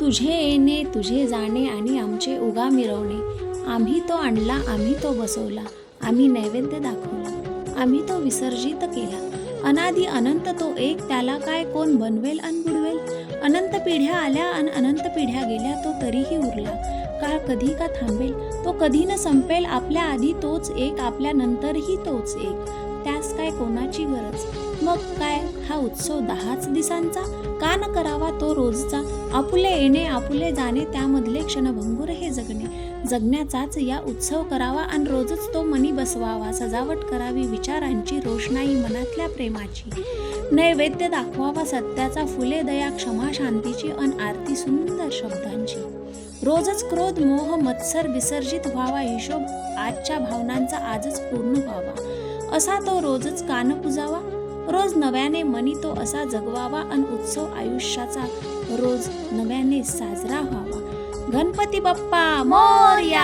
तुझे येणे तुझे जाणे आणि आमचे उगा मिरवणे. आम्ही तो आणला आम्ही तो बसवला आम्ही नैवेद्य दाखवला आम्ही तो विसर्जित केला. अनादि अनंत तो एक त्याला काय कोण बनवेल अन बुडवेल? अनंत पिढ्या आल्या अन अनंत पिढ्या गेल्या तो तरीही उरला. काळ कधी का थांबेल? तो कधी न संपेल आपल्या आधी तोच एक आपल्या नंतरही तोच एक. त्यास काय कोणाची गरज? मग काय? हा उत्सव दहाच दिसांचा का न करावा तो रोजचा. आपुले येणे आपुले जाणे त्यामधले क्षणभंगूर हे जगणे. जगण्याचाच या उत्सव करावा आणि रोजच तो मनी बसवावा. सजावट करावी विचारांची रोषणाई मनातल्या प्रेमाची. नैवेद्य दाखवावा सत्याचा फुले दया क्षमा शांतीची अन आरती सुंदर शब्दांची. रोजच क्रोध मोह मत्सर विसर्जित व्हावा. हिशोब आजच्या भावनांचा आजच पूर्ण व्हावा. असा तो रोजच कान पुजावा. रोज नव्याने मनी तो असा जगवावा आणि उत्सव आयुष्याचा रोज नव्याने साजरा व्हावा. गणपती बाप्पा मोर्या!